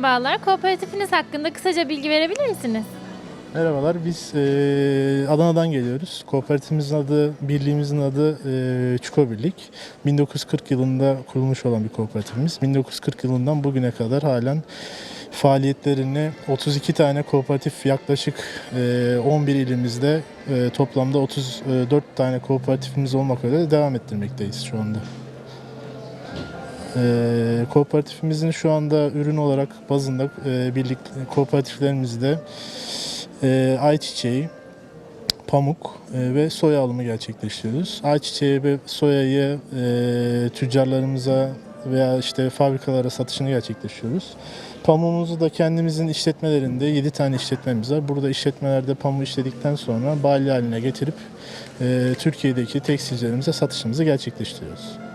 Merhabalar, kooperatifiniz hakkında kısaca bilgi verebilir misiniz? Merhabalar, biz eee, Adana'dan geliyoruz. Kooperatifimizin adı, birliğimizin adı eee Çuko Birlik. 1940 yılında kurulmuş olan bir kooperatifimiz. 1940 yılından bugüne kadar halen faaliyetlerini 32 tane kooperatif yaklaşık eee, 11 ilimizde eee, toplamda 34 tane kooperatifimiz olmak üzere devam ettirmekteyiz şu anda. Eee, kooperatifimizin şu anda ürün olarak bazında eee, birlik kooperatiflerimizde e, ayçiçeği, pamuk e, ve soya alımı gerçekleştiriyoruz. Ayçiçeği ve soyayı e, tüccarlarımıza veya işte fabrikalara satışını gerçekleştiriyoruz. Pamuğumuzu da kendimizin işletmelerinde 7 tane işletmemiz var. Burada işletmelerde pamuğu işledikten sonra balya haline getirip e, Türkiye'deki tekstilcilerimize satışımızı gerçekleştiriyoruz.